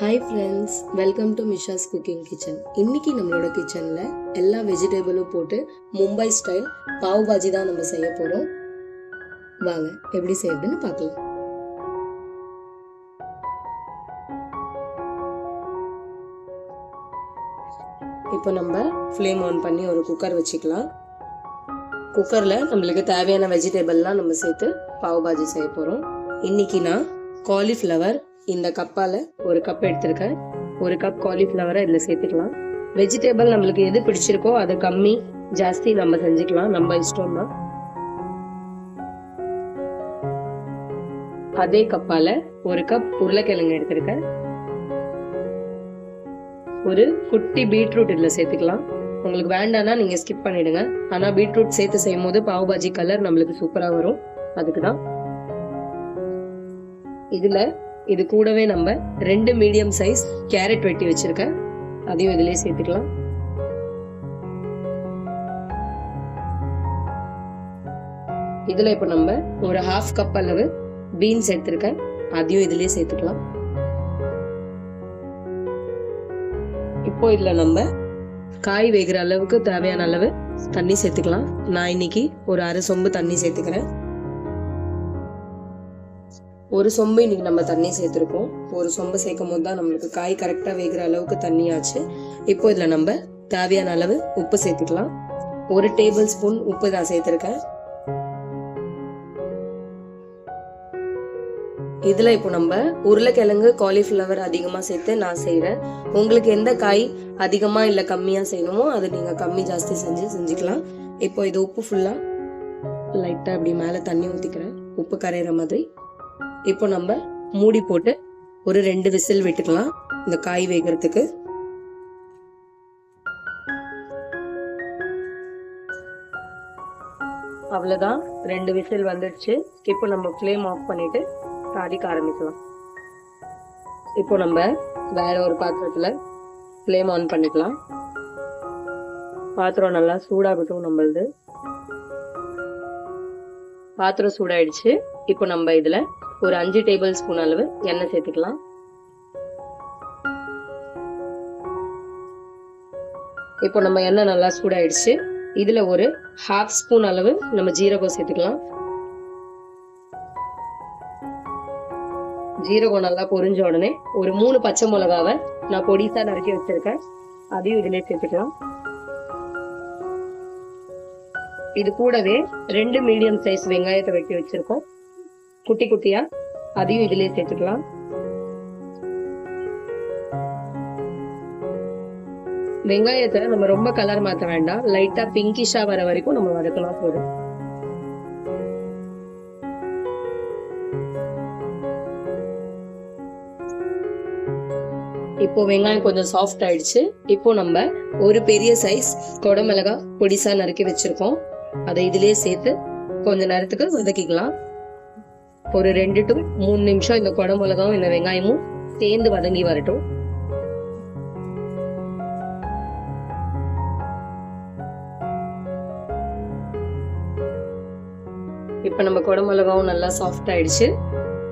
Hi friends welcome to Misha's cooking kitchen இன்னைக்கு நம்மளோட கிச்சனில் எல்லா வெஜிடபிளும் போட்டு மும்பை ஸ்டைல் பாவ் பாஜி தான் நம்ம செய்ய போகிறோம் வாங்க எப்படி செய்யறதுன்னு பார்க்கலாம். இப்போ நம்ம ஃப்ளேம் ஆன் பண்ணி ஒரு குக்கர் வச்சுக்கலாம். குக்கரில் நம்மளுக்கு தேவையான வெஜிடபிள்லாம் நம்ம சேர்த்து பாவ் பாஜி செய்ய போகிறோம் இன்னைக்கு நான் காலிஃப்ளவர் இந்த கப்பால் ஒரு கப் எடுத்திருக்கேன். ஒரு கப் காலிஃப்ளவரை இதில் சேர்த்துக்கலாம். வெஜிடபிள் நம்மளுக்கு எது பிடிச்சிருக்கோ அது கம்மி ஜாஸ்தி நம்ம செஞ்சுக்கலாம். நம்ம இஷ்டம் தான் அதே கப்பால ஒரு கப் உருளைக்கிழங்கு எடுத்திருக்கேன். ஒரு குட்டி பீட்ரூட் இதில் சேர்த்துக்கலாம். உங்களுக்கு வேண்டாம்னா நீங்கள் ஸ்கிப் பண்ணிடுங்க. ஆனால் பீட்ரூட் சேர்த்து செய்யும் போது பாவ் பாஜி கலர் நம்மளுக்கு சூப்பராக வரும். அதுக்கு தான் இதில் இது கூடவே நம்ம ரெண்டு மீடியம் சைஸ் கேரட் வெட்டி வச்சிருக்கேன். அதையும் இதிலே சேர்த்துக்கலாம். இதில் இப்போ நம்ம ஒரு ஹாஃப் கப் அளவு பீன்ஸ் எடுத்திருக்கேன். அதையும் இதிலே சேர்த்துக்கலாம். இப்போ இதில் நம்ம காய் வேகிற அளவுக்கு தேவையான அளவு தண்ணி சேர்த்துக்கலாம். நான் இன்னைக்கு ஒரு அரை சொம்பு தண்ணி சேர்த்துக்கிறேன். ஒரு சொம்பு இன்னைக்கு நம்ம தண்ணி சேர்த்துருக்கோம். ஒரு சொம்பு சேர்க்கும் போது தான் நம்மளுக்கு காய் கரெக்டாக வேகிற அளவுக்கு தண்ணி ஆச்சு. இப்போ இதில் நம்ம தேவையான அளவு உப்பு சேர்த்துக்கலாம். ஒரு டேபிள் ஸ்பூன் உப்பு தான் சேர்த்துருக்கேன். இதில் இப்போ நம்ம உருளைக்கிழங்கு காலிஃப்ளவர் அதிகமாக சேர்த்து நான் செய்கிறேன் உங்களுக்கு எந்த காய் அதிகமாக இல்லை கம்மியாக செய்யணுமோ அது நீங்கள் கம்மி ஜாஸ்தி செஞ்சு செஞ்சுக்கலாம். இப்போ இது உப்பு ஃபுல்லாக லைட்டாக அப்படி மேலே தண்ணி ஊற்றிக்கிறேன் உப்பு கரையிற மாதிரி. இப்போ நம்ம மூடி போட்டு ஒரு ரெண்டு விசில் விட்டுக்கலாம். இந்த காய் வேகிறதுக்கு. அவ்வளோதான் ரெண்டு விசில் வந்துடுச்சு. இப்போ நம்ம ஃப்ளேம் ஆஃப் பண்ணிட்டு தாளிக்க ஆரம்பிக்கலாம். இப்போ நம்ம வேற ஒரு பாத்திரத்தில் ஃப்ளேம் ஆன் பண்ணிக்கலாம். பாத்திரம் நல்லா சூடாகட்டும் நம்மளது. பாத்திரம் சூடாயிடுச்சு. இப்போ நம்ம இதில் ஒரு அஞ்சு டேபிள் ஸ்பூன் அளவு எண்ணெய் சேர்த்துக்கலாம். இப்போ நம்ம எண்ணெய் நல்லா சூடாயிடுச்சு. இதுல ஒரு ஹாஃப் ஸ்பூன் அளவு நம்ம ஜீரகம் சேர்த்துக்கலாம். ஜீரகம் நல்லா பொரிஞ்ச உடனே ஒரு மூணு பச்சை மிளகாவை நான் பொடிசா நறுக்கி வச்சிருக்கேன். அதையும் இதுலயே சேர்த்துக்கலாம். இது கூடவே ரெண்டு மீடியம் சைஸ் வெங்காயத்தை வெட்டி வச்சிருக்கோம். குட்டி குட்டியா? அதையும் இதுலயே சேர்த்துக்கலாம். வெங்காயத்தை நம்ம ரொம்ப கலர் மாத்த வேண்டாம். லைட்டா பிங்கிஷா வர வரைக்கும் நம்ம வதக்கலாம் போதும். இப்போ வெங்காயம் கொஞ்சம் சாஃப்ட் ஆயிடுச்சு. இப்போ நம்ம ஒரு பெரிய சைஸ் கொடமிளகா பொடிசா நறுக்கி வச்சிருக்கோம். அதை இதுலயே சேர்த்து கொஞ்ச நேரத்துக்கு வதக்கிக்கலாம். ஒரு ரெண்டு டு மூணு நிமிஷம் இந்த குடமிளகாவும் இந்த வெங்காயமும் சேர்ந்து வதங்கி வரட்டும். இப்போ நம்ம குடமிளகாவும் நல்லா சாஃப்ட் ஆயிடுச்சு.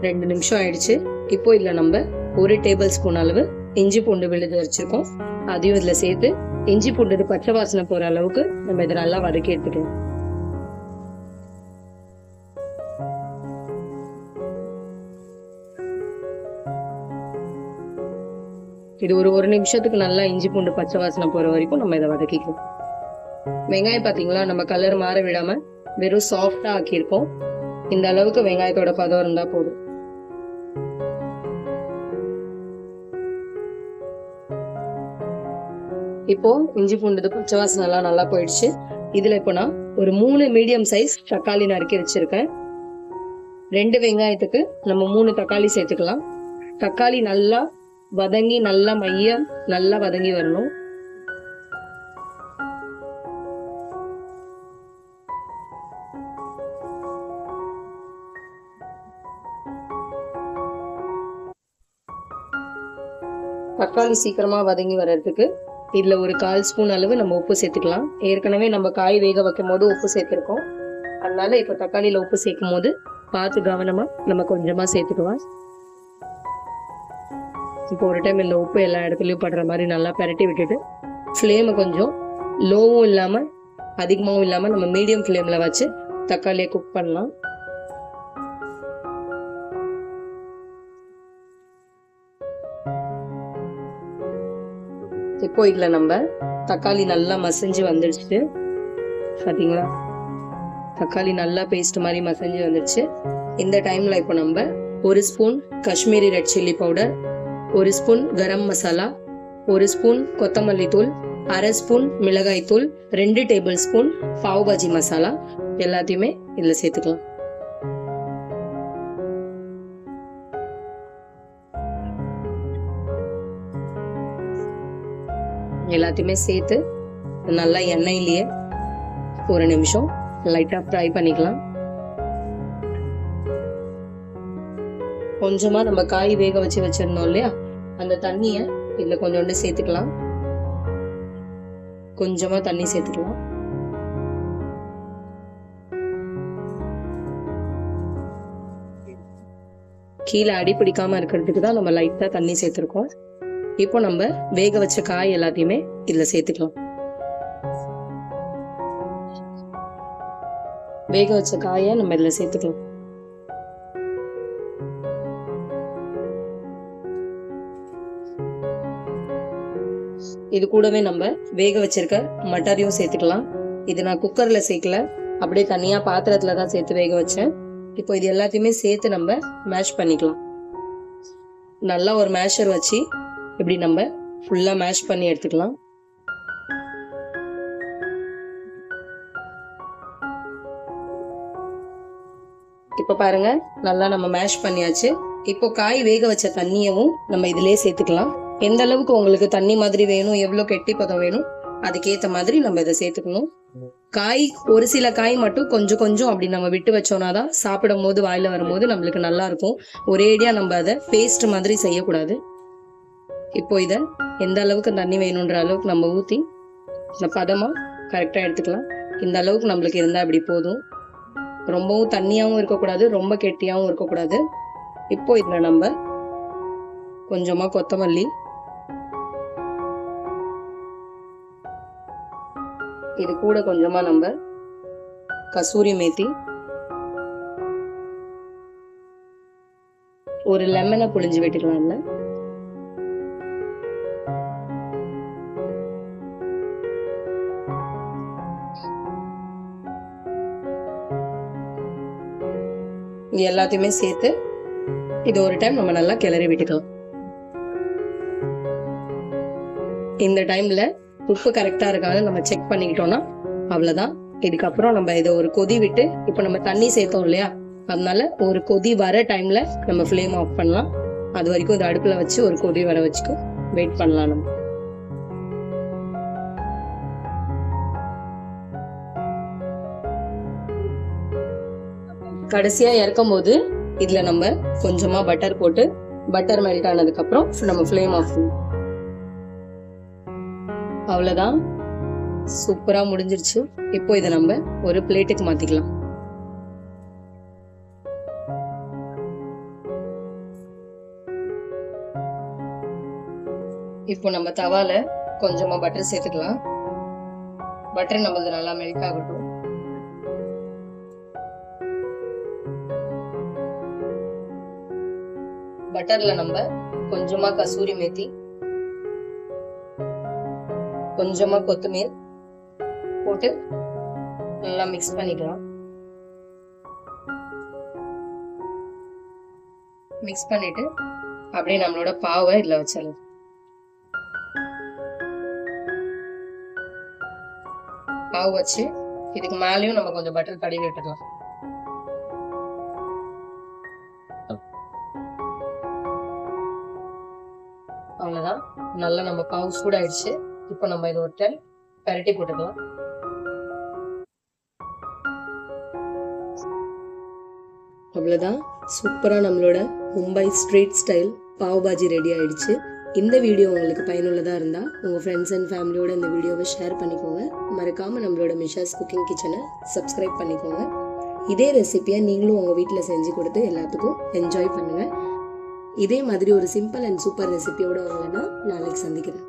ரெண்டு நிமிஷம் ஆயிடுச்சு. இப்போ இதில் நம்ம ஒரு டேபிள் ஸ்பூன் அளவு இஞ்சி பூண்டு விழுது வச்சிருக்கோம். அதையும் இதில் சேர்த்து இஞ்சி பூண்டு பச்சை வாசனை போகிற அளவுக்கு நம்ம இதை நல்லா வதக்கி எடுத்துக்கணும் இது ஒரு ஒரு நிமிஷத்துக்கு நல்லா இஞ்சி பூண்டு பச்சை வாசனை போற வரைக்கும் நம்ம இதை வதக்கிக்கலாம். வெங்காயம் பாத்தீங்களா நம்ம கலர் மாற விடாம வெறும் சாஃப்டா ஆக்கியிருக்கோம் இந்த அளவுக்கு வெங்காயத்தோட பதம் இருந்தா போதும். இப்போ இஞ்சி பூண்டு பச்சை வாசனை எல்லாம் நல்லா போயிடுச்சு. இதுல இப்போ நான் ஒரு மூணு மீடியம் சைஸ் தக்காளி நறுக்கி வச்சிருக்கேன். ரெண்டு வெங்காயத்துக்கு நம்ம மூணு தக்காளி சேர்த்துக்கலாம். தக்காளி நல்லா வதங்கி நல்லா மைய நல்லா வதங்கி வரணும். தக்காளி சீக்கிரமா வதங்கி வர்றதுக்கு இதுல ஒரு கால் ஸ்பூன் அளவு நம்ம உப்பு சேர்த்துக்கலாம். ஏற்கனவே நம்ம காய் வேக வைக்கும் போது உப்பு சேர்த்திருக்கோம். அதனால இப்ப தக்காளியில உப்பு சேர்க்கும் போது பார்த்து கவனமா நம்ம கொஞ்சமா சேர்த்துக்குவோம் இப்போ ஒரு டைம் இந்த உப்பு எல்லா இடத்துலையும் படுற மாதிரி நல்லா பெரட்டி விட்டுட்டு ஃப்ளேமை கொஞ்சம் லோவும் இல்லாமல் அதிகமாகவும் இல்லாமல் நம்ம மீடியம் ஃப்ளேமில் வச்சு தக்காளியை குக் பண்ணலாம். இப்போ இதில் நம்ம தக்காளி நல்லா மசிஞ்சு வந்துடுச்சு பார்த்தீங்களா தக்காளி நல்லா பேஸ்ட் மாதிரி மசிஞ்சு வந்துடுச்சு இந்த டைமில் இப்போ நம்ம ஒரு spoon Kashmiri red chilli powder ஒரு ஸ்பூன் கரம் மசாலா ஒரு ஸ்பூன் கொத்தமல்லி தூள் அரை ஸ்பூன் மிளகாய் தூள் ரெண்டு டேபிள் ஸ்பூன் பாவ் பாஜி மசாலா. எல்லாத்தையுமே இதில் சேர்த்துக்கலாம். எல்லாத்தையுமே சேர்த்து நல்லா எண்ணெயிலேயே ஒரு நிமிஷம் லைட்டாக ஃப்ரை பண்ணிக்கலாம். கொஞ்சமாக நம்ம காய் வேக வச்சு வச்சிருந்தோம் இல்லையா? அந்த தண்ணிய இதுல கொஞ்சோண்டு சேர்த்துக்கலாம். கொஞ்சமா தண்ணி சேர்த்துக்கலாம். கீழே அடி பிடிக்காம இருக்கிறதுக்கு தான் நம்ம லைட்டா தண்ணி சேர்த்துருக்கோம். இப்போ நம்ம வேக வச்ச காய் எல்லாத்தையுமே இதுல சேர்த்துக்கலாம். வேக வச்ச காயை நம்ம இதுல சேர்த்துக்கலாம். இது கூடவே நம்ம வேக வச்சிருக்க மட்டரையும் சேர்த்துக்கலாம். இது நான் குக்கரில் சேர்க்கல. அப்படியே தனியாக பாத்திரத்தில் தான் சேர்த்து வேக வச்சேன். இப்போ இது எல்லாத்தையுமே சேர்த்து நம்ம மேஷ் பண்ணிக்கலாம். நல்லா ஒரு மேஷர் வச்சு இப்படி நம்ம ஃபுல்லாக மேஷ் பண்ணி எடுத்துக்கலாம். இப்போ பாருங்க நல்லா நம்ம மேஷ் பண்ணியாச்சு. இப்போ காய் வேக வச்ச தண்ணியவும் நம்ம இதிலே சேர்த்துக்கலாம். எந்த அளவுக்கு உங்களுக்கு தண்ணி மாதிரி வேணும் எவ்வளோ கெட்டி பதம் வேணும் அதுக்கேற்ற மாதிரி நம்ம இதை சேர்த்துக்கணும். காய் ஒரு சில காய் மட்டும் கொஞ்சம் கொஞ்சம் அப்படி நம்ம விட்டு வச்சோம்னா தான் சாப்பிடும் போது வாயில வரும்போது நம்மளுக்கு நல்லா இருக்கும். ஒரேடியா நம்ம அதை பேஸ்ட் மாதிரி செய்யக்கூடாது. இப்போ இதை எந்த அளவுக்கு தண்ணி வேணுன்ற அளவுக்கு நம்ம ஊற்றி இந்த பதமாக கரெக்டாக எடுத்துக்கலாம். இந்த அளவுக்கு நம்மளுக்கு இருந்தால் இப்படி போதும். ரொம்பவும் தண்ணியாகவும் இருக்கக்கூடாது ரொம்ப கெட்டியாகவும் இருக்கக்கூடாது. இப்போ இதில் நம்ம கொஞ்சமாக கொத்தமல்லி இது கூட கொஞ்சமா நம்ம கசூரி மேத்தி ஒரு லெமனை புழிஞ்சு விட்டுக்கலாம்ல இது எல்லாத்தையுமே சேர்த்து இது ஒரு டைம் நம்ம நல்லா கிளறி விட்டுக்கலாம். இந்த டைம்ல உப்பு கரெக்டா இருக்காது நம்ம செக் பண்ணிக்கிட்டோம்னா அவ்வளவுதான். இதுக்கப்புறம் நம்ம இதை ஒரு கொதி விட்டு இப்போ நம்ம தண்ணி சேர்த்தோம் இல்லையா? அதனால ஒரு கொதி வர டைம்ல நம்ம ஃப்ளேம் ஆஃப் பண்ணலாம். அது வரைக்கும் இந்த அடுப்புல வச்சு ஒரு கொதி வர வச்சுக்கும். வெயிட் பண்ணலாம் நம்ம. கடைசியா இறக்கும் போது இதுல நம்ம கொஞ்சமா பட்டர் போட்டு பட்டர் மெல்ட் ஆனதுக்கு அப்புறம் நம்ம ஃப்ளேம் ஆஃப் பண்ணுவோம் அவ்வளோதான் சூப்பராக முடிஞ்சிருச்சு. இப்போ இதை நம்ம ஒரு பிளேட்டுக்கு மாற்றிக்கலாம் இப்போ நம்ம தவால கொஞ்சமா பட்டர் சேர்த்துக்கலாம். பட்டர் நம்மளது நல்லா மெல்ட் ஆகட்டும். பட்டர்ல நம்ம கொஞ்சமா கசூரி மேத்தி கொஞ்சமா கொத்தமல்லி போட்டு நல்லா மிக்ஸ் பண்ணிக்கலாம். மிக்ஸ் பண்ணிட்டு அப்படியே நம்மளோட பாவை இதுல வச்சிடலாம். பாவு வச்சு இதுக்கு மேலேயும் நம்ம கொஞ்சம் பட்டர் தடவி விட்டுக்கலாம் அவ்வளவுதான். நல்லா நம்ம பாவு சூடாயிடுச்சு. இப்போ நம்ம இது ஒரு டைம் பரட்டி போட்டுக்கலாம். அவ்வளோதான் சூப்பராக நம்மளோட Mumbai street style pav bhaji ready ஆயிடுச்சு. இந்த வீடியோ உங்களுக்கு பயனுள்ளதாக இருந்தால் உங்கள் ஃப்ரெண்ட்ஸ் அண்ட் ஃபேமிலியோட இந்த வீடியோவை ஷேர் பண்ணிக்கோங்க. மறக்காமல் நம்மளோட மிஷாஸ் குக்கிங் கிச்சனை சப்ஸ்கிரைப் பண்ணிக்கோங்க. இதே ரெசிபியை நீங்களும் உங்கள் வீட்டில் செஞ்சு கொடுத்து எல்லாத்துக்கும் என்ஜாய் பண்ணுங்கள் இதே மாதிரி ஒரு சிம்பிள் அண்ட் சூப்பர் ரெசிபியோடு உங்களை நான் நாளைக்கு சந்திக்கிறேன்.